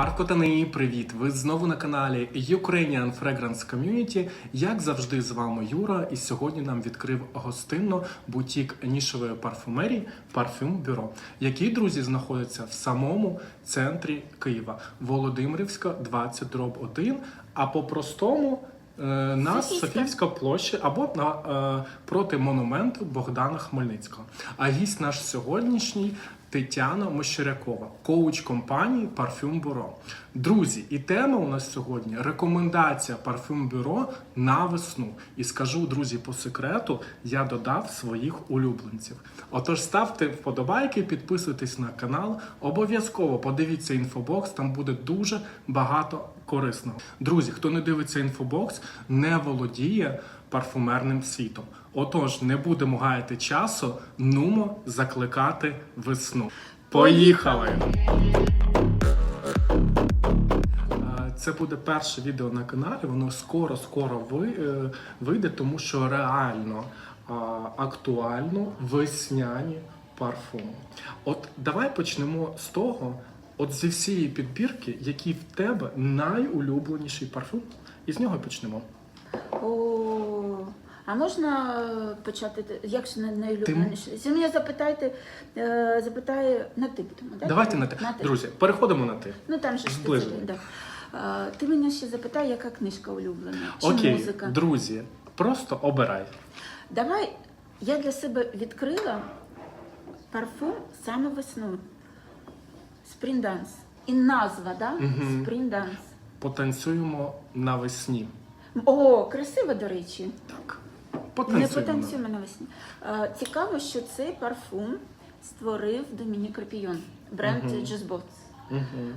Паркотани, привіт! Ви знову на каналі Ukrainian Fragrance Community. Як завжди, з вами Юра, і сьогодні нам відкрив гостинно бутік нішевої парфумерії Parfum Bureau, який, друзі, знаходиться в самому центрі Києва, Володимирівська, 20 дроб 1, а по-простому е, на Софійська. Софійська площа або на е, проти монументу Богдана Хмельницького. А гість наш сьогоднішній Тетяна Мощерякова, коуч компанії Parfum Bureau. Друзі, і тема у нас сьогодні рекомендація Parfum Bureau на весну. І скажу, друзі, по секрету, я додав своїх улюбленців. Отож, ставте вподобайки, підписуйтесь на канал. Обов'язково подивіться інфобокс, там буде дуже багато корисного. Друзі, хто не дивиться інфобокс, не володіє парфумерним світом. Отож, не будемо гаяти часу, нумо закликати весну. Поїхали! Е, Це буде перше відео на каналі. Воно скоро скоро е, вийде, тому що реально актуально весняні парфуми. От давай почнемо з того, от зі всієї підбірки, який в тебе найулюбленіший парфум, і з нього почнемо. О, а можна е, почати, те- як ж не- найулюбленіше? Якщо мене запитаєте, е, запитає на ти будемо, так? Давайте на те. Друзі, переходимо на ти. Ну там же ж спеціально, да. Е, Ти мене ще запитай, яка книжка улюблена, чи Окей, музика. друзі, просто обирай. Давай, я для себе відкрила парфум саме весною. Spring Dance. І назва, да? Мгм. Dance. Потанцюємо навесні. О, красиво, до речі. Так. Не Потанцюємо. навесні. Е, Цікаво, що цей парфум створив Домінік Рапійон, бренд Мгм. Just Bots. Мгм.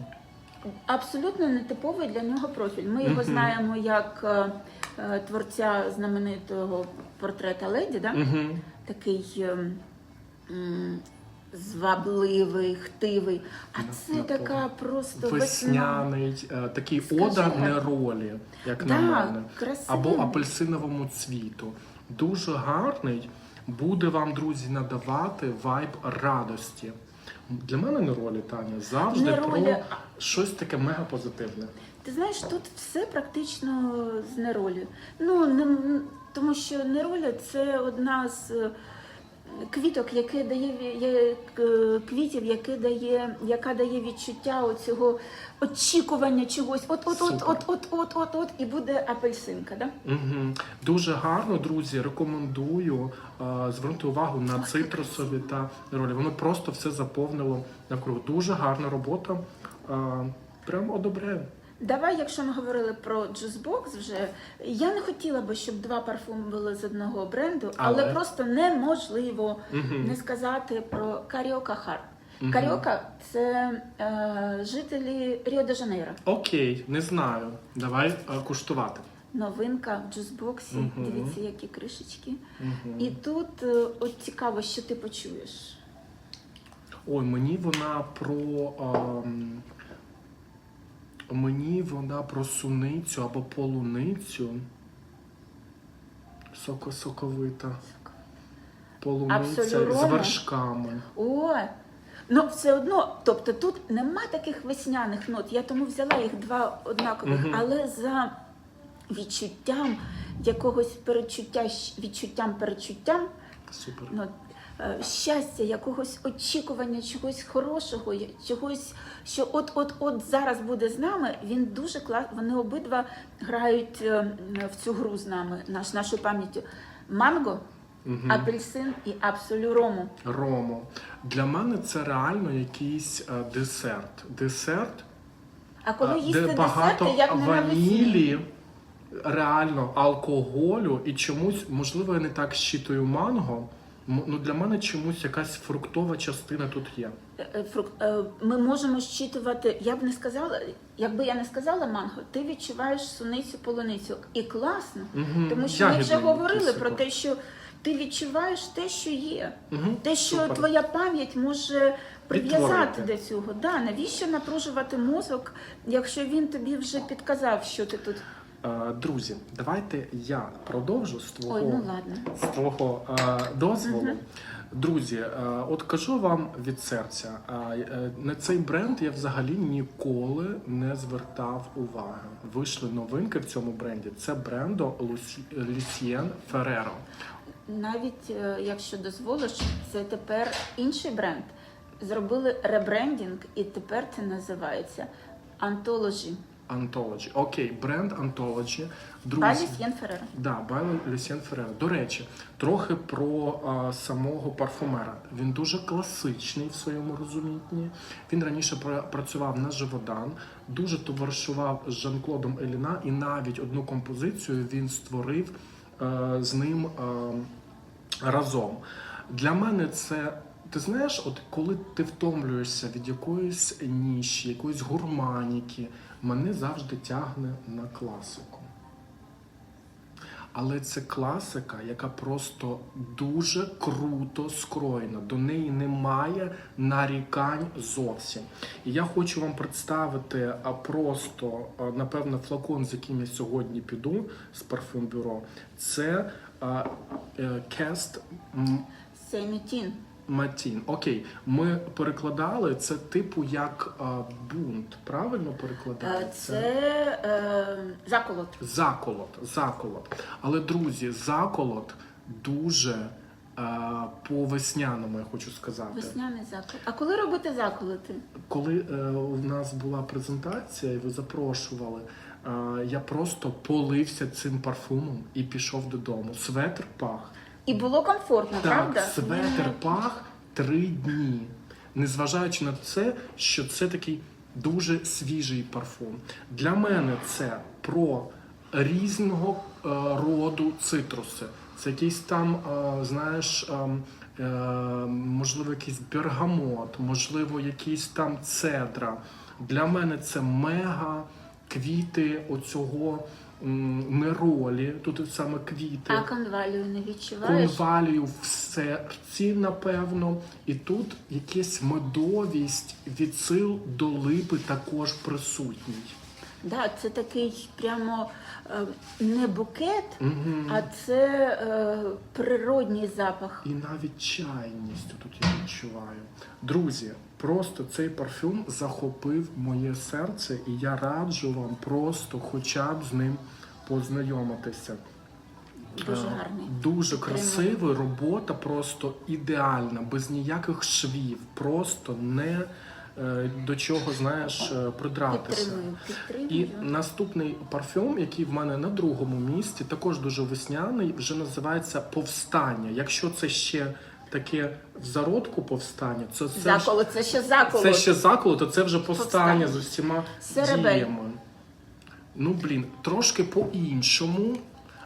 Абсолютно нетиповий для нього профіль. Ми його Мгм. знаємо як е, е, творця знаменитого портрета леді, да? Мгм. такий ем, м, звабливий, хтивий. А Ну, це ну, така просто весна. Весняний, е, такий Скажи, ода як? неролі, як Да, на мене. красивий. Або апельсиновому цвіту. Дуже гарний. Буде вам, друзі, надавати вайб радості. Для мене неролі, Таня, завжди Неролі. про щось таке мега позитивне. Ти знаєш, тут все практично з неролі. Ну, не, м, тому що нероля це одна з е, квіток, яке дає е, квітів, яке дає, яка дає відчуття оцього очікування чогось. От, от, от, от, от, от, от, от, і буде апельсинка. Да? Угу. Дуже гарно, друзі. Рекомендую е, звернути увагу на Ох, цитрусові та ролі. Воно просто все заповнило навкруг. Дуже гарна робота. Е, прям одобряю. Давай, якщо ми говорили про Juicebox вже, я не хотіла би, щоб два парфуми були з одного бренду, але, Але? просто неможливо Мгм. не сказати про Каріока Хар. Мгм. Каріока це е, жителі Ріо де Жанейро. Окей, не знаю. Давай е, куштувати. Новинка в джузбоксі. Мгм. Дивіться, які кришечки. Угу. І тут е, от цікаво, що ти почуєш. Ой, мені вона про. ем, мені вона про суницю або полуницю. Соко-соковита. Полуниця з вершками. Ой, ну все одно, тобто тут нема таких весняних нот. Я тому взяла їх два однакових, Мгм. але за відчуттям якогось перечуття, щ- відчуттям перечуттям, Супер. ну, щастя, якогось очікування, чогось хорошого, чогось, що от-от-от зараз буде з нами. Він дуже клас. Вони обидва грають е, в цю гру з нами, наш, нашою пам'яттю. Манго, Мгм. апельсин і абсолюрому. Ромо. Для мене це реально якийсь е, десерт. Десерт, А коли е, їсти де десерти, багато як ванілі, реально алкоголю і чомусь, можливо, я не так щитую манго. Ну для мене чомусь якась фруктова частина тут є. Е, е, фрук- е, Ми можемо щитувати, я б не сказала, якби я не сказала манго, ти відчуваєш суницю полуницю. І класно, Мгм. тому що ми вже говорили про те, що ти відчуваєш те, що є. Мгм. Те, що Супер. твоя пам'ять може прив'язати до цього. Да, навіщо напружувати мозок, якщо він тобі вже підказав, що ти тут. Е, Друзі, давайте я продовжу з твого, Ой, ну ладно. з твого е, дозволу. Мгм. Друзі, е, от кажу вам від серця, на цей бренд я взагалі ніколи не звертав уваги. Вийшли новинки в цьому бренді. Це бренду Lucien Ferrero. Навіть якщо дозволиш, це тепер інший бренд. Зробили ребрендінг, і тепер це називається Anthology. Anthology. Окей, бренд Anthology. Друзі, Палі Сьєн Феррера. Да, Байлен Люсьєн. До речі, трохи про а, самого парфумера. Він дуже класичний в своєму розумінні. Він раніше пра- працював на Живодан, дуже товаришував з Жан-Клодом Еліна, і навіть одну композицію він створив е, з ним е, разом. Для мене це. Ти знаєш, от коли ти втомлюєшся від якоїсь ніші, якоїсь гурманіки, мене завжди тягне на класику. Але це класика, яка просто дуже круто скроєна. До неї немає нарікань зовсім. І я хочу вам представити просто, напевно, флакон, з яким я сьогодні піду з парфюм бюро. Це е, Cast Семітін. Матін. Окей, ми перекладали це типу як а, бунт. Правильно перекладали? Е, Це е, заколот. Заколот, заколот. Але друзі, заколот дуже е, по весняному, я хочу сказати. Весняний заколот. А коли робити заколоти? Коли е, у нас була презентація, і ви запрошували, е, я просто полився цим парфумом і пішов додому. Светр пах. І було комфортно, Так, правда? светр Ну, пах три дні. Незважаючи на це, що це такий дуже свіжий парфум. Для мене це про різного е, роду цитруси. Це якийсь там, е, знаєш, ем, е, можливо, якийсь бергамот, можливо, якийсь там цедра. Для мене це мега квіти оцього неролі, тут саме квіти А конвалію не відчуваєш? конвалію в серці, напевно, і тут якась медовість, відсил до липи також присутній. Да, це такий прямо е, не букет, Мгм. а це е, природній запах. І навіть чайність тут я відчуваю. Друзі, просто цей парфюм захопив моє серце, і я раджу вам просто хоча б з ним познайомитися. Дуже Е, гарний. Дуже красивий, робота просто ідеальна, без ніяких швів, просто не е, до чого знаєш е, придратися. Підтримую, І наступний парфюм, який в мене на другому місці, також дуже весняний, вже називається Повстання. Якщо це ще таке в зародку повстання, це, це, Заколот, це ще заколот. це ще заколот, то це вже повстання Повстання. з усіма Серебель. діями. Ну, блін, трошки по-іншому,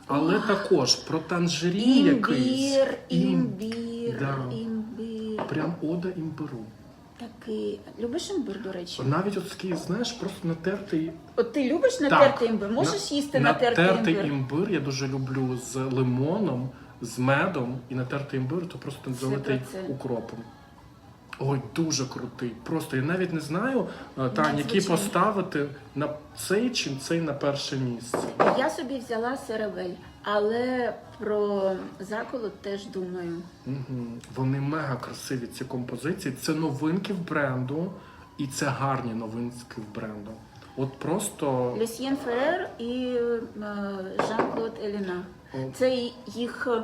але також про танжерін якийсь. Імбір, Ім- імбір, Да. імбір. Прям ода імбиру. Такий. Любиш імбир, до речі? Навіть от такий, знаєш, просто натертий. От ти любиш Так, натертий імбир? Можеш на- їсти натертий натертий імбир? імбир я дуже люблю з лимоном, з медом і натертий імбир, то просто залитий укропом. Ой, дуже крутий. Просто я навіть не знаю, е, Тань, які поставити на цей чи цей на перше місце. Я собі взяла серебель, але про заколот теж думаю. Угу. Вони мега красиві, ці композиції. Це новинки в бренду, і це гарні новинки в бренду. От просто Люсьєн Ферер і е, Жан-Клод Еліна. Це їх е,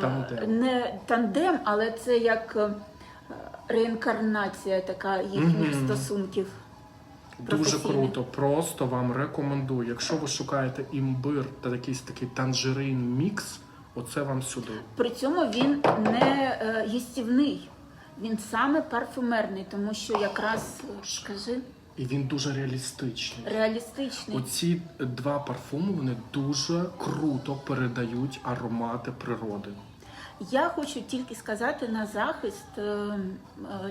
Тандем. не тандем, але це як е, реінкарнація така їхніх стосунків. Дуже круто, просто вам рекомендую. Якщо ви шукаєте імбир та якийсь такий танжерин мікс, оце вам сюди. При цьому він не е, їстівний, він саме парфумерний, тому що якраз е, скажи І він дуже реалістичний. реалістичний. Оці два парфуми вони дуже круто передають аромати природи. Я хочу тільки сказати на захист е, е,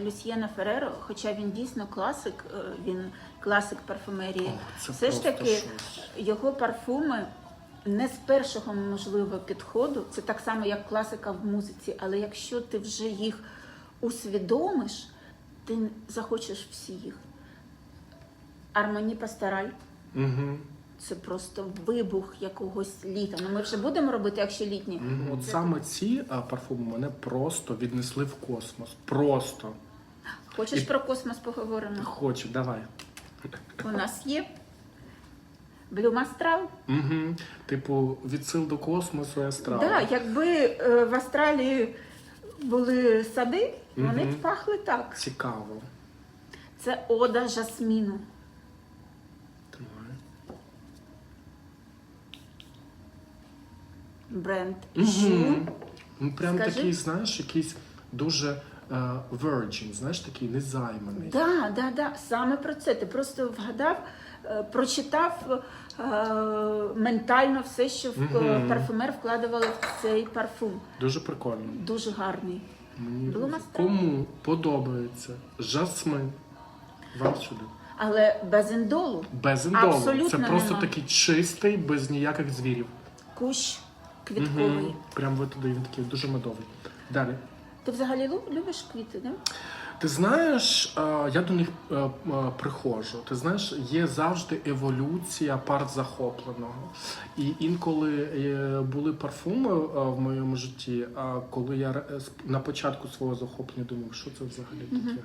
Люсьєна Фереро, хоча він дійсно класик, е, він класик парфумерії. О, це Все ж таки щось. його парфуми не з першого можливо підходу. Це так само, як класика в музиці, але якщо ти вже їх усвідомиш, ти захочеш всі їх. Армані Пастораль Угу. це просто вибух якогось літа. Ну ми вже будемо робити, якщо літні. Мгм. От саме ці а, парфуми мене просто віднесли в космос. Просто Хочеш І- про космос поговоримо? хочу, давай. У нас є Блюм Астрал. Угу. Типу, відсил до космосу і астрал. Да, якби е, в Австралії були сади, вони Мгм. б пахли так. Цікаво. Це ода жасміну. Бренд. Жу. Ну, прям Скажи. такий, знаєш, якийсь дуже е, virgin, знаєш, такий незайманий. Да, да, да, саме про це. Ти просто вгадав, е, прочитав е, ментально все, що в е, Мгм. парфумер вкладували в цей парфум. Дуже прикольно. Дуже гарний. Мені Mustang. кому подобається жасмин, вам сюди. Але без індолу. Без індолу. Абсолютно Це просто нема. такий чистий, без ніяких звірів. Кущ квітковий. Мгм. Прям ви туди він такий дуже медовий. Далі. Ти взагалі лю- любиш квіти, да? Ти знаєш, е, я до них е, е, приходжу. Ти знаєш, є завжди еволюція партзахопленого. І інколи е, були парфуми е, в моєму житті, а коли я ре- сп- на початку свого захоплення думав, що це взагалі таке.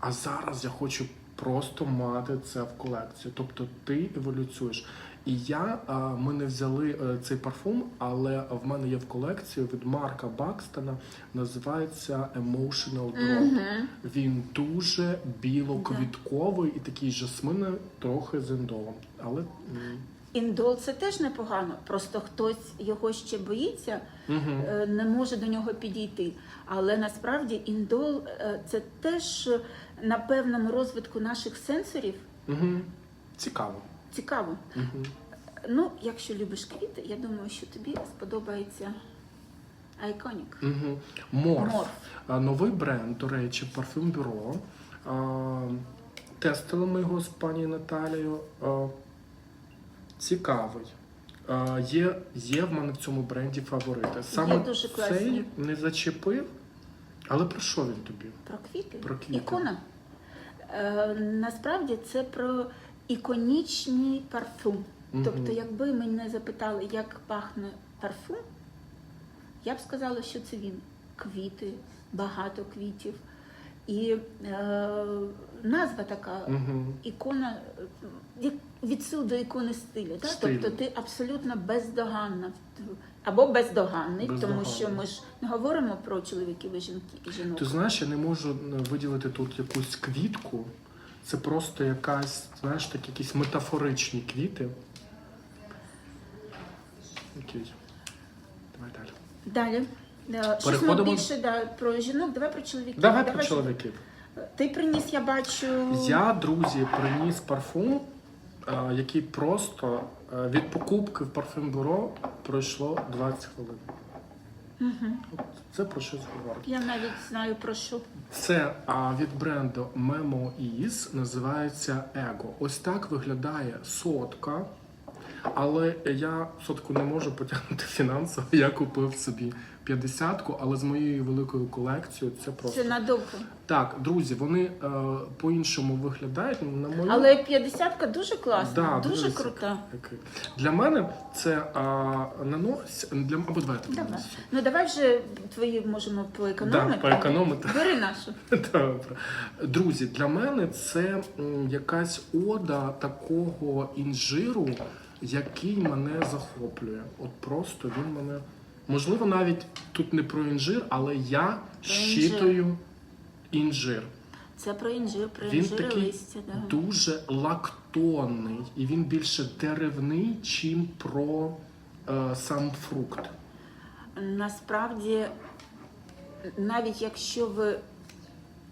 А зараз я хочу просто мати це в колекцію. Тобто ти еволюціюєш. І я, е, ми не взяли е, цей парфум, але в мене є в колекції від Марка Бакстона, називається Emotional Drop. Мгм. Він дуже білоквітковий і такий жасмин трохи з індолом. Але Індол це теж непогано. Просто хтось його ще боїться, е, не може до нього підійти. Але насправді індол це теж на певному розвитку наших сенсорів. Мгм. цікаво. Цікаво. Мгм. Ну, якщо любиш квіти, я думаю, що тобі сподобається Iconic. Мгм. Морф. Морф. Новий бренд, до речі, парфюм бюро. Тестили ми його з пані Наталією. Цікавий. Є, є в мене в цьому бренді фаворити. Саме дуже цей не зачепив. Але про що він тобі? Про квіти. Про квіти. Ікона. Е, насправді це про іконічний парфум. Мгм. Тобто, якби мене запитали, як пахне парфум, я б сказала, що це він. Квіти, багато квітів. І е, назва така Угу. ікона, відсил до ікони стилю. Так? Стилю. Тобто ти абсолютно бездоганна. Або бездоганний, тому що ми ж не говоримо про чоловіків і жінки і жінок. Ти знаєш, я не можу е, виділити тут якусь квітку. Це просто якась, знаєш, такі якісь метафоричні квіти. Окей. Давай далі. Далі. Да, Щось Переходимо- більше да, про жінок, давай про чоловіків. Давай про чоловіків. Ти приніс, я бачу. Я, друзі, приніс парфум, е, який просто е, від покупки в парфюм-бюро пройшло 20 хвилин. От Це про щось говорить. Я навіть знаю про що. Це а, від бренду Memo Ease називається Ego. Ось так виглядає сотка. Але я сотку не можу потягнути фінансово. Я купив собі 50-ку, але з моєю великою колекцією це просто Це надовго. так, друзі. Вони е, по-іншому виглядають. На мою Але 50-ка дуже класна, Да, дуже дивися, крута. який. для мене це а, нанось для або давайте Давай. Ну давай вже твої можемо поекономити. Да, поекономити. Бери нашу. Добре. Друзі, для мене це м, якась ода такого інжиру, який мене захоплює. От просто він мене. Можливо, навіть тут не про інжир, але я Про щитую інжир. Це про інжир, про Він інжири такий листя. Да. дуже лактонний, і він більше деревний, чим про е, сам фрукт. Насправді, навіть якщо ви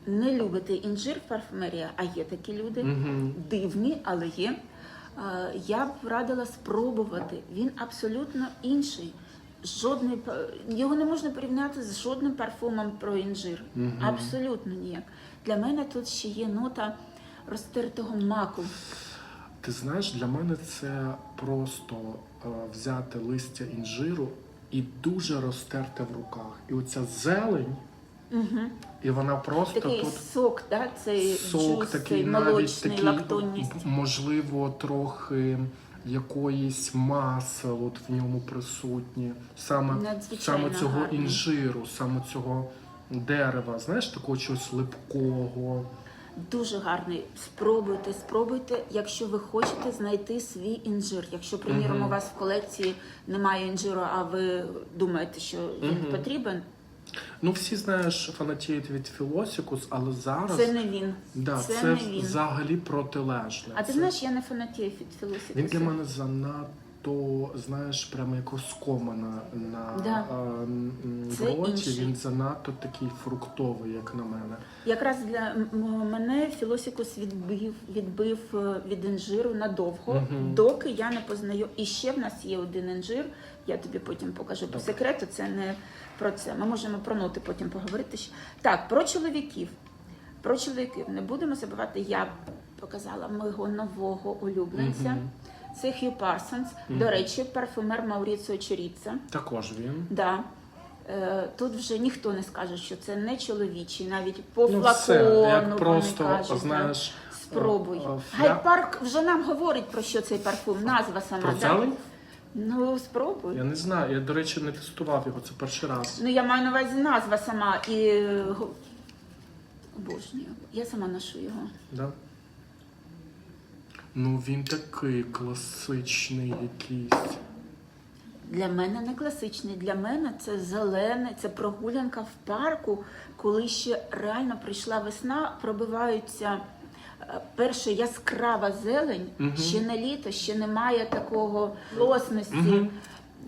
не любите інжир в парфумерії, а є такі люди, Угу. дивні, але є. Е, Я б радила спробувати. Він абсолютно інший. Жодний його не можна порівняти з жодним парфумом про інжир. Мгм. Абсолютно ніяк. Для мене тут ще є нота розтертого маку. Ти знаєш, для мене це просто е, взяти листя інжиру і дуже розтерте в руках. І оця зелень, Угу. і вона просто Такий тут сок, да? цей сок джус, такий цей навіть молочний, такий, лактонність. можливо, трохи якоїсь маси от в ньому присутні, саме, саме цього гарний. інжиру, саме цього дерева, знаєш, такого чогось липкого. Дуже гарний. Спробуйте, спробуйте, якщо ви хочете знайти свій інжир. Якщо, приміром, Мгм. у вас в колекції немає інжиру, а ви думаєте, що він Мгм. потрібен, Ну, всі знаєш, фанатіють від філосікус, але зараз це не він. да, це це, не він. взагалі протилежне. А ти Це- знаєш, я не фанатію від філософії. Він для мене занадто, знаєш, прямо як оскома на, на Да. Це роті. інший. Він занадто такий фруктовий, як на мене. Якраз для м- м- мене філосикус відбив, відбив е, від інжиру надовго, Мгм. доки я не познаю. І ще в нас є один інжир, я тобі потім покажу по Добре. секрету, це не про це. Ми можемо про ноти потім поговорити. ще. Так, про чоловіків. Про чоловіків не будемо забувати, я показала мого нового улюбленця. Мгм. Це Хью Парсонс. Мгм. До речі, парфумер Мауріціо Черіца. Також він. Да. Е, Тут вже ніхто не скаже, що це не чоловічий, навіть по Ну, флакону все, як вони просто, кажуть. знаєш. Спробуй. е, е, фля- вже нам говорить про що цей парфум, назва сама. Про да? Ну, спробуй. Я не знаю. Я, до речі, не тестував його, це перший раз. Ну, я маю на увазі назва сама і е, го- обожнюю. Я сама ношу його. Да? Ну, він такий класичний якийсь. Для мене не класичний. Для мене це зелене, це прогулянка в парку, коли ще реально прийшла весна, пробиваються е, перша яскрава зелень, Мгм. ще не літо, ще немає такого лосності. Мгм.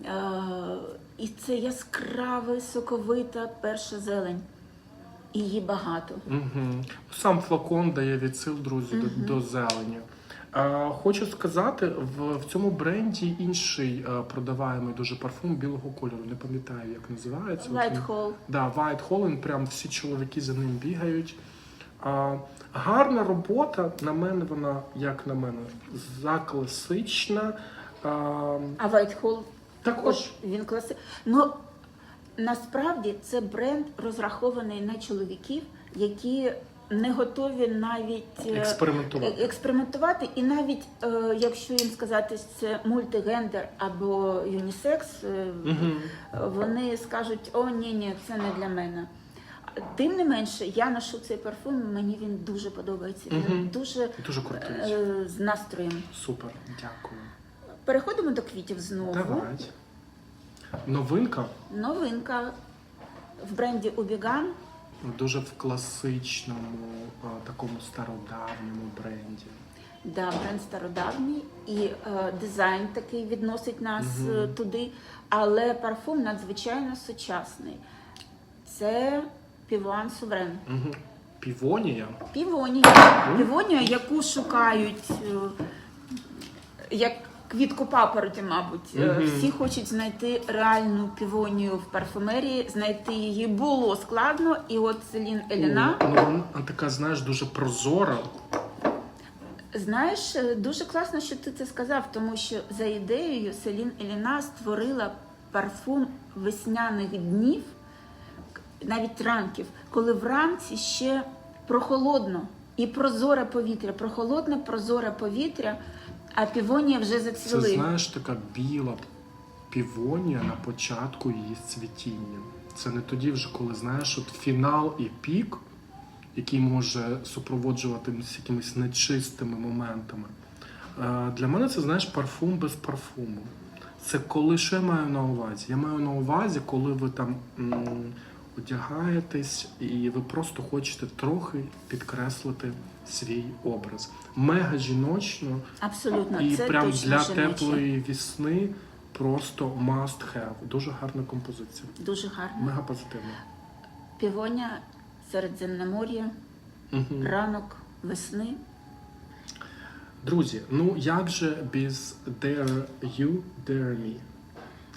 Е, І це яскраве, соковита перша зелень. Її багато. Угу. Сам флакон дає відсил, друзі, до, до зелені. Хочу сказати, в, в цьому бренді інший е, продаваємий дуже парфум білого кольору. Не пам'ятаю, як називається. Light Hall. Да, White Holland, прям всі чоловіки за ним бігають. А, гарна робота, на мене вона, як на мене, закласична. А, А White Hall також він класи. Ну насправді це бренд розрахований на чоловіків, які не готові навіть е, експериментувати. е- експериментувати, і навіть е, якщо їм сказати, що це мультигендер або юнісекс, е, Мгм. вони скажуть: о, ні, ні, це не для мене. Тим не менше, я ношу цей парфум, мені він дуже подобається. Він Мгм. дуже Дуже крутий. е, з настроєм. Супер, дякую. Переходимо до квітів знову. Давай. Новинка Новинка в бренді Убіган. Дуже в класичному, такому стародавньому бренді. Да, бренд стародавній і е, дизайн такий відносить нас е, туди, але парфум надзвичайно сучасний. Це Півуан Суврен. Угу. Півонія. Півонія. Півонія, яку шукають е, як квітку папороті, мабуть. Мгм. Всі хочуть знайти реальну півонію в парфумерії. Знайти її було складно, і от Селін Еліна. Ну, вона така, знаєш, дуже прозора. Знаєш, е, дуже класно, що ти це сказав, тому що за ідеєю Селін Еліна створила парфум весняних днів, навіть ранків, коли вранці ще прохолодно і прозоре повітря, прохолодне, прозоре повітря, а півонія вже Це знаєш така біла півонія на початку її цвітіння. Це не тоді, вже коли знаєш, от фінал і пік, який може супроводжуватись якимись нечистими моментами. Е, Для мене це знаєш парфум без парфуму. Це коли що я маю на увазі? Я маю на увазі, коли ви там одягаєтесь і ви просто хочете трохи підкреслити свій образ. Мега жіночно, Абсолютно, і це прям точно для жіноче. теплої весни просто must have. Дуже гарна композиція. Дуже гарно. Мега позитивна. Півонія, Середземномор'я, Угу. ранок весни. Друзі, ну як же без Dare You, Dare Me?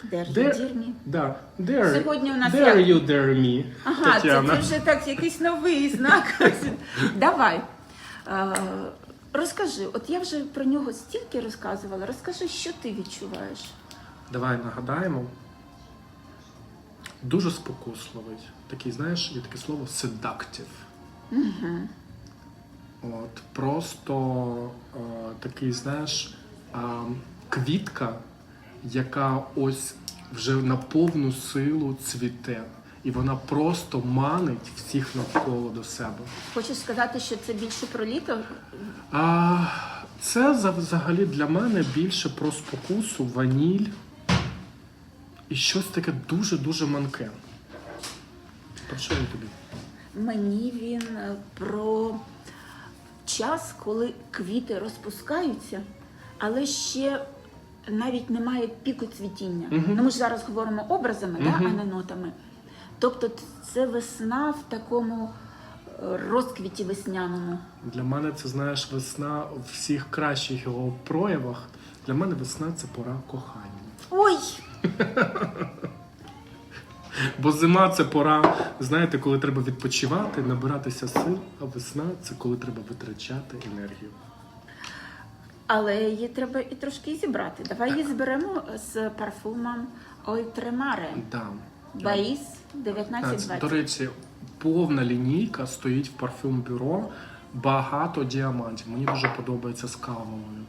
Держи Де- дірні. Да, dare, Сьогодні у нас dare як? You, Dare Me, Ага, це, Тетяна. це вже так, якийсь новий знак. Давай. Е, розкажи, от я вже про нього стільки розказувала. Розкажи, що ти відчуваєш? Давай нагадаємо. Дуже спокусливий. Такий, знаєш, є таке слово seductive. Угу. От, просто е, такий, знаєш, е, квітка, яка ось вже на повну силу цвіте. І вона просто манить всіх навколо до себе. Хочеш сказати, що це більше про літо? А, це взагалі для мене більше про спокусу, ваніль і щось таке дуже-дуже манке. Про що він тобі? Мені він е, про час, коли квіти розпускаються, але ще навіть немає піку цвітіння. Мгм. Ну, ми ж зараз говоримо образами, да, Мгм. а не нотами. Тобто це весна в такому е, розквіті весняному. Для мене це знаєш весна в всіх кращих його проявах. Для мене весна це пора кохання. Ой! Бо зима це пора, знаєте, коли треба відпочивати, набиратися сил, а весна це коли треба витрачати енергію. Але її треба і трошки зібрати. Давай її зберемо з парфумом Ольтремаре. Да. Баїс 1920. До речі, повна лінійка стоїть в парфюм бюро. Багато діамантів. Мені дуже подобається з кавовою.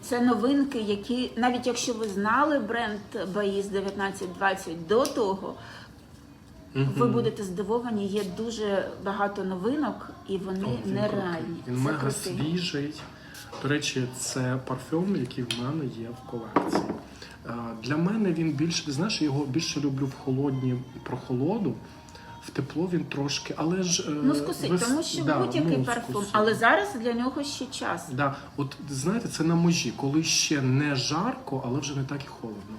Це новинки, які навіть якщо ви знали бренд Баїс 1920 до того, ви будете здивовані. Є дуже багато новинок, і вони нереальні. Він мега крутий. свіжий. До речі, це парфюм, який в мене є в колекції. Е, Для мене він більше, ти знаєш, я його більше люблю в холодні прохолоду. В тепло він трошки, але ж е, Мускусить, вес- тому що да, будь-який мускусить. парфум. Але зараз для нього ще час. Да, от знаєте, це на межі, коли ще не жарко, але вже не так і холодно.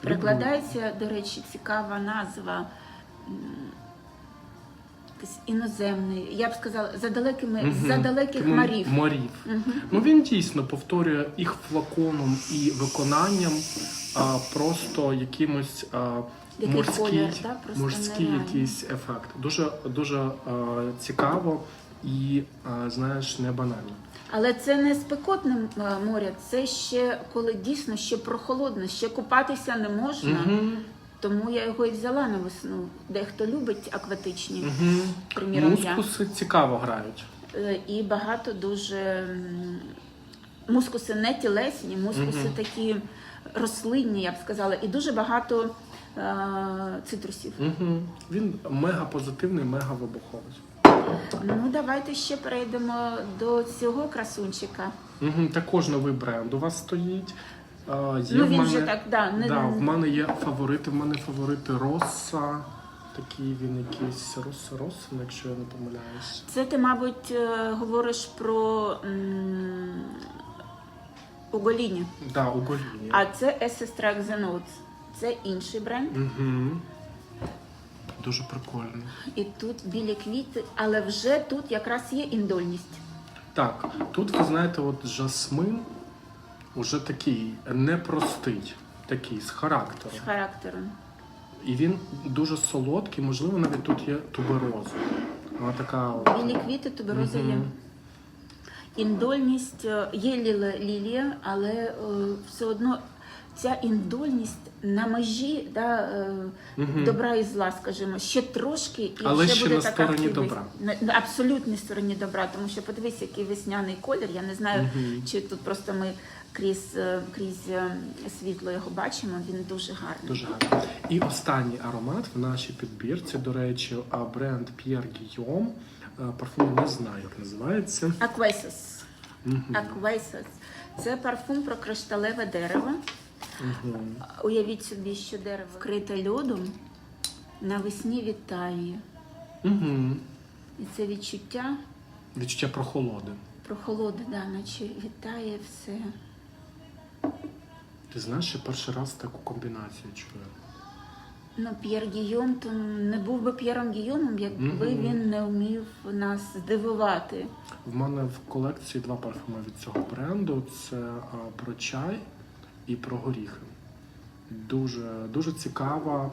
Перекладається, до речі, цікава назва. М, якийсь Іноземний, я б сказала, за далекими, Мгм. за далеких Тому морів. морів. Мгм. Ну він дійсно повторює їх флаконом і виконанням, а просто якимось а, Який морський, колір, да? Просто морський нереально. якийсь ефект. Дуже дуже а, цікаво і а, знаєш, не банально. Але це не спекотне море, це ще коли дійсно ще прохолодно, ще купатися не можна. Угу. Тому я його і взяла на весну. Дехто любить акватичні, Угу. приміром я. Мускуси цікаво грають. Е, І багато дуже мускуси не тілесні, мускуси Мгм. такі рослинні, я б сказала, і дуже багато е, цитрусів. Угу. Він мега позитивний, мега вибуховий. Ну давайте ще перейдемо до цього красунчика. Угу. Також новий бренд у вас стоїть. А, є ну в він мене... же так, да, не Да, в мене є фаворити. В мене фаворити Росса. Такий він якийсь Росса Росса, якщо я не помиляюсь. Це ти, мабуть, е, говориш про м, Уголіні. Да, у Голіні. А це Extract the Це інший бренд. Угу. Дуже прикольно. І тут білі квіти, але вже тут якраз є індольність. Так, тут ви знаєте, от жасмин уже такий непростий, такий з характером. з характером. І він дуже солодкий, можливо, навіть тут є тубероза. Вона така. Білі квіти, тубероза є. Індольність е, є лілія, але е, все одно ця індольність на межі да, е, Мгм. добра і зла, скажімо, ще трошки, і Але вже ще буде на така стороні активність. добра. На, на абсолютній стороні добра, тому що подивись, який весняний колір. Я не знаю, Мгм. чи тут просто ми крізь, е, крізь е, світло його бачимо. Він дуже гарний. Дуже гарно. І останній аромат в нашій підбірці, до речі, а, бренд Pierre Guillaume. Е, Парфум не знаю, як називається. Аквейсос. Мгм. Аквейсос. Це парфум про кришталеве дерево. Уявіть собі, що дерево вкрите льодом навесні вітає. Мгм. І це відчуття Відчуття прохолоди. прохолоди, да, наче вітає все. Ти знаєш, я перший раз таку комбінацію чую. Ну, П'єр Гійом то не був би П'єром Гійомом, якби Мгм. він не вмів нас здивувати. В мене в колекції два парфуми від цього бренду: це а, про чай і про горіхи. Дуже, дуже цікава.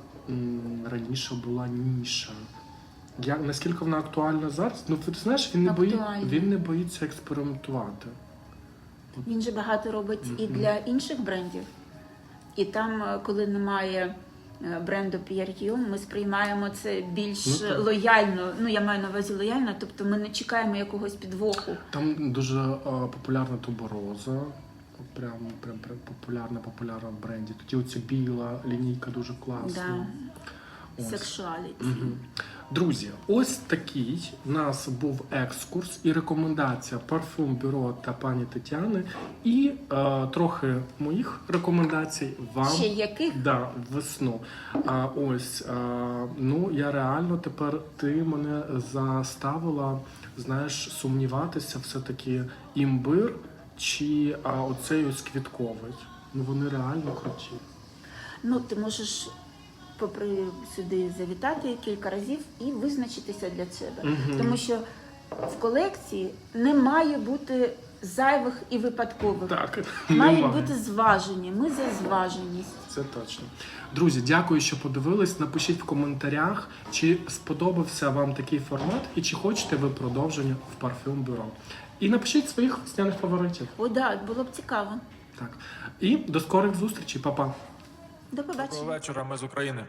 Раніше була ніша. Я, наскільки вона актуальна зараз? Ну, ти знаєш, він не, бої, він не боїться експериментувати. Він же багато робить і для інших брендів. І там, е, коли немає е, бренду Гійом, ми сприймаємо це більш Ну, лояльно. Ну, я маю на увазі лояльно, тобто ми не чекаємо якогось підвоху. Там дуже а, популярна тубероза. Прям, прям, прям популярна, популярна в бренді. Тоді оця біла лінійка дуже класна. Да. Сексуаліті. Друзі, ось такий у нас був екскурс і рекомендація парфум бюро та пані Тетяни, і е, трохи моїх рекомендацій вам. Ще яких? Да, весну. А ось а, ну я реально тепер ти мене заставила, знаєш, сумніватися, все-таки імбир чи а, оцей ось квітковий. Ну вони реально круті. Ну, ти можеш попри сюди завітати кілька разів і визначитися для себе. Мгм. Тому що в колекції не має бути зайвих і випадкових. Так, Мають немає. бути зважені. Ми за зваженість. Це точно. Друзі, дякую, що подивились. Напишіть в коментарях, чи сподобався вам такий формат і чи хочете ви продовження в парфюм бюро. І напишіть своїх весняних фаворитів. О, да, було б цікаво. Так. І до скорих зустрічей, Па-па. До Доброго вечора, ми з України.